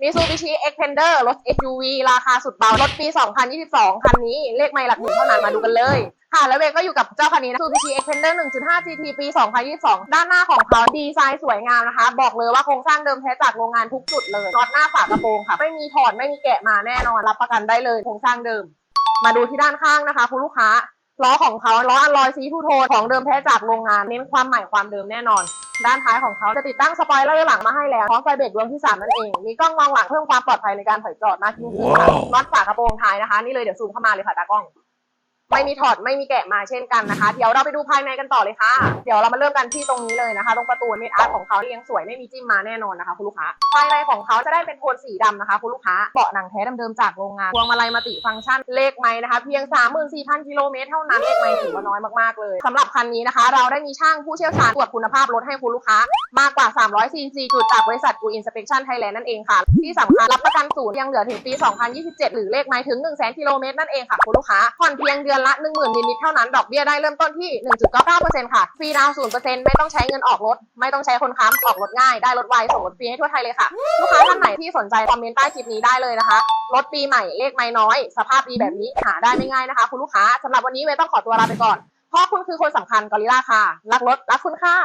Mitsubishi Xpander รถ SUV ราคาสุดเบา รถปี 2022 คันนี้ เลขไม่หลักหนึ่งเท่านั้นมาดูกันเลย ค่ะ แล้วเวก็อยู่กับเจ้าคันนี้นะ Mitsubishi Xpander 1.5 GT ปี 2022 ด้านหน้าของเขาดีไซน์สวยงามนะคะ บอกเลยว่าโครงสร้างเดิมแท้จากโรงงานทุกจุดเลยน็อตหน้าฝากระโปรงค่ะ ไม่มีถอด ไม่มีแกะมาแน่นอน รับประกันได้เลย โครงสร้างเดิม มาดูที่ด้านข้างนะคะ คุณลูกค้า ล้อของเขาล้ออัลลอยซีทูโทนของเดิมแท้จากโรงงานเน้นความใหม่ความเดิมแน่นอน ด้านท้ายของเขาจะติดตั้งสปอยเลอร์หลังมาให้แล้วพร้อมไฟเบรกดวงที่ 3 นั่นเอง มีกล้องมองหลังเพิ่มความปลอดภัยในการถอยจอดมากยิ่งขึ้นค่ะว้าวน็อตฝากระโปรงท้ายนะคะ นี่เลยเดี๋ยวซูมเข้ามาเลยค่ะตากล้อง ไม่มีถอดไม่มีแกะมาเช่นกันนะคะ เดี๋ยวเราไปดูภายในกันต่อเลยค่ะ เดี๋ยวเรามาเริ่มกันที่ตรงนี้เลยนะคะ ตรงประตูเมดอาร์ตของเขาที่ยังสวยไม่มีจิ้มมาแน่นอนนะคะคุณลูกค้า ภายในของเขาจะได้เป็นโทนสีดำนะคะคุณลูกค้า เบาะหนังแท้เดิมๆจากโรงงาน พวงมาลัยมัติฟังก์ชันเลขไม้นะคะ เพียง 34,000กิโลเมตรเท่านั้นเลขไม้ถือว่าน้อยมากๆเลยสำหรับคันนี้นะคะ เราได้มีช่างผู้เชี่ยวชาญตรวจคุณภาพรถให้คุณลูกค้ามากกว่า 344 จุดจากบริษัทกูอินสเป t ชั่นไทยแลนด์นั่นเองค่ะ ที่สำคัญรับประกันศูนย์ยังเหลือถึงปี 2027 หรือเลขไม้ถึง 1 0 0 0 0 0กิโลเมตรนั่นเองค่ะคุณลูกค้าผ่อนเพียงเดือนละ 10,000นิดๆเท่านั้น ดอกเบี้ยได้เริ่มต้นที่ 1.99%ค่ะ ฟรีดาวน์0%ไม่ต้องใช้เงินออกรถ ไม่ต้องใช้คนค้ำออกรถง่าย ได้รถไวส่งรถฟรีให้ทั่วไทยเลยค่ะ ลูกค้าท่านไหนที่สนใจคอมเมนต์ใต้คลิปนี้ได้เลยนะคะ รถปีใหม่เลขไม่น้อย สภาพดีแบบนี้หาได้ไม่ง่ายนะคะ คุณลูกค้าสำหรับวันนี้เวย์ต้องขอตัวลาไปก่อน เพราะคุณคือคนสำคัญกอริลลาค่ะ รักรถรักคุณค่ะ